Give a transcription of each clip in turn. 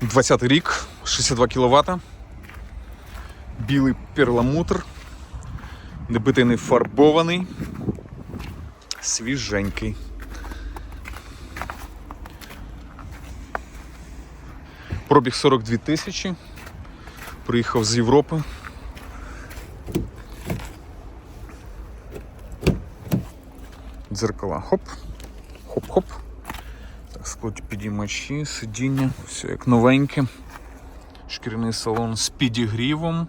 20 рік, 62 кВт. Білий перламутр. Небитий не фарбований. Свіженький. Пробіг 42 тисячі. Приїхав з Європи. Дзеркала. Хоп. Хоп-хоп. Так, склад підіймачі, сидіння, все як новеньке. Шкіряний салон з підігрівом,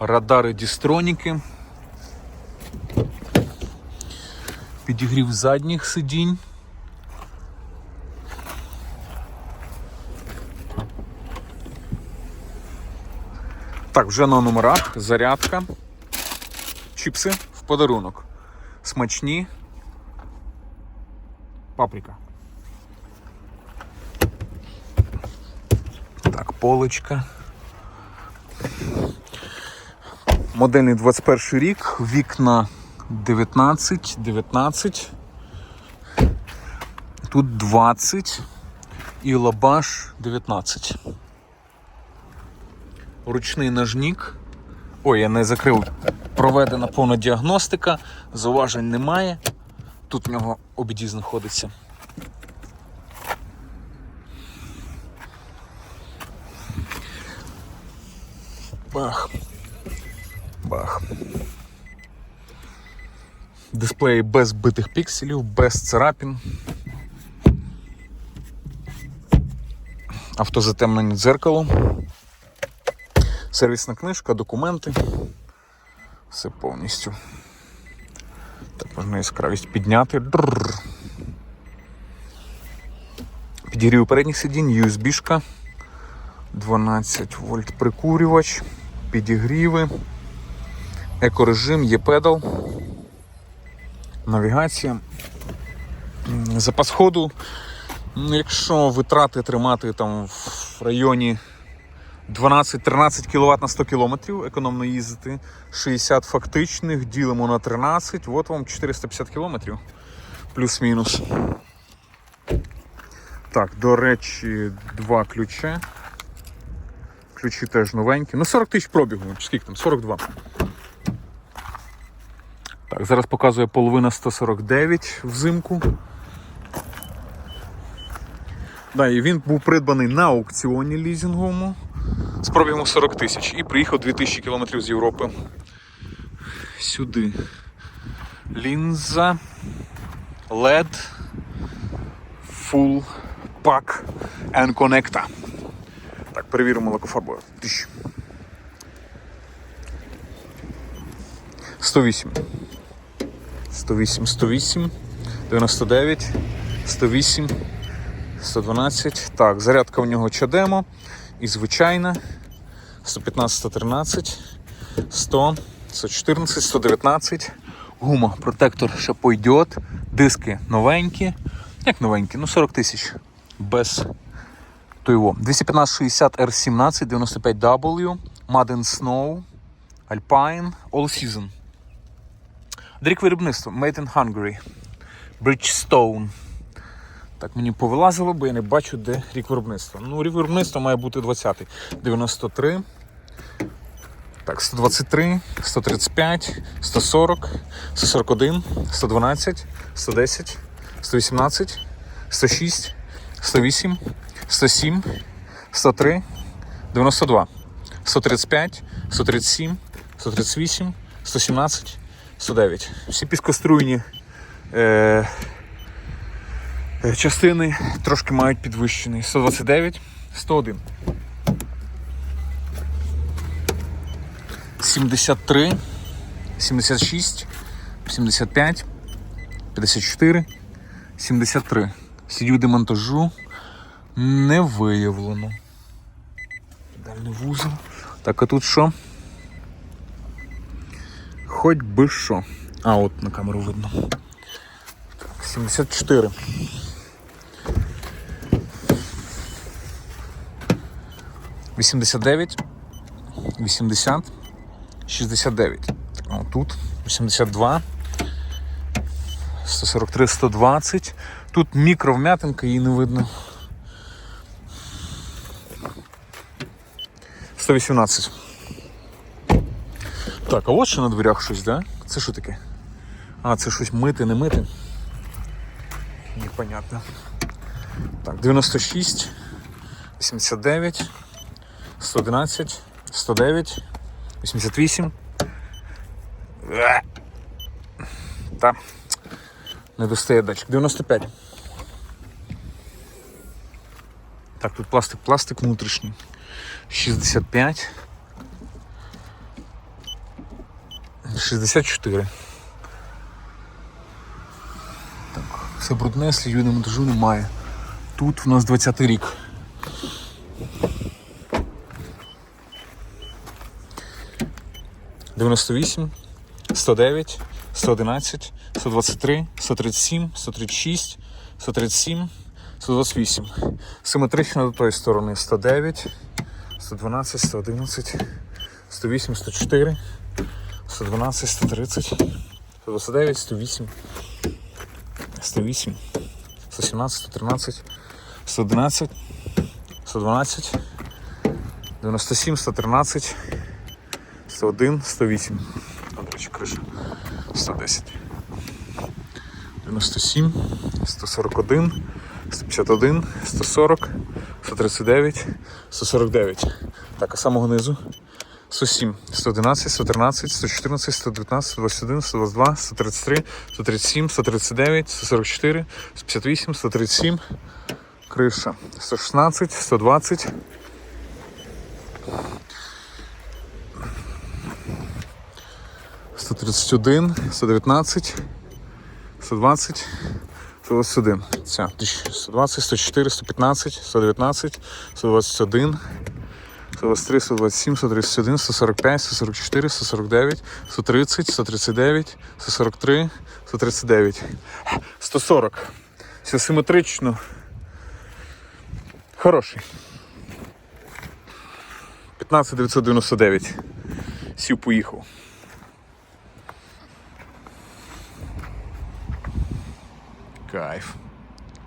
радари дістроніки. Підігрів задніх сидінь. Так, вже на номерах, зарядка, чіпси в подарунок. Смачні. Паприка. Так, полочка. Модельний 21 рік, вікна 19, 19. Тут 20 і лабаш 19. Ручний ножник. Ой, я не закрив. Проведена повна діагностика, зауважень немає. Тут в нього обіді знаходиться. Бах. Бах. Дисплей без битих пікселів, без царапін. Автозатемнення дзеркало. Сервісна книжка, документи. Все повністю. Так, можна яскравість підняти. Підігрів передніх сидінь, USB-шка. 12 вольт прикурювач, підігріви, екорежим, є педал, навігація. Запас ходу. Ну, Якщо витрати тримати там в районі 12-13 кВт на 100 км, економно їздити, 60 фактичних, ділимо на 13, от вам 450 км. Плюс-мінус. Так, до речі, два ключі. Ключі теж новенькі. Ну, 40 тисяч пробігу, скільки там? 42. Так, зараз показує половина 149 взимку. Да, і він був придбаний на аукціоні лізінговому з пробігом 40 тисяч і приїхав 2000 км з Європи. Сюди. Лінза, LED, Full Pack and Connecta. Так, перевіримо лакофарбою. Тисяч. 108. 108, 108, 99, 108, 112. Так, зарядка у нього чадемо. І звичайна. 115, 113, 100, 114, 119. Гума, протектор ще пойдет. Диски новенькі. Як новенькі? Ну 40 тисяч. Без то його. 215 60 R17 95W, Madden Snow, Alpine, All Season. Рік виробництва Made in Hungary. Bridgestone. Так, мені повилазило, бо я не бачу, де рік виробництва. Ну, рік виробництва має бути 20-й. 93. Так, 123, 135, 140, 141, 112, 110, 118, 106, 108, 107, 103, 92, 135, 137, 138, 117, 109. Всі піскоструйні е, е, частини трошки мають підвищений. 129, 101. 73, 76, 75, 54, 73. Сидю демонтажу не виявлено. Дальний вузол. Так, а тут що? Хоч би що. А, от на камеру видно. Так, 74. Вісімдесят дев'ять, вісімдесят, шістдесят дев'ять. Так, Тут 82, 143, 120. Тут мікровмятинка, її не видно. 118. Так, а от ще на дверях щось, да? Це що таке? А, це щось мити, не мити. Непонятно. Так, 96, 89, 111, 109, 88. Е. Та. Не достає датчик. 95. Так, тут пластик, пластик внутрішній. 65. 64. Так, все брудне, слідів на монтажу немає. Тут в нас 20 рік. Дев'яносто вісім, сто дев'ять, сто одинадцять, сто двадцять три, сто тридцять сім, сто тридцять шість, сто тридцять сім, сто двадцять вісім. Симетрично до тої сторони 109, 112, 111, 108, 104, 112, 130, 129, 108, 108, 117, 113, 111, 112, 97, 113, 101, 108. Там, до речі, криша. 110. 97, 141, 151, 140, 139, 149. Так, а самого низу 107, 111, 113, 114, 119, 121, 122, 133, 137, 139, 144, 158, 137, криша, 116, 120. 131, 119, 120. Це ось сюди. Ця. 120, 104, 115, 119, 121, 123, 127, 131, 145, 144, 149, 130, 139, 143, 139, 140. Все симетрично. Хороший. 15 999. Сів поїхав. Drive.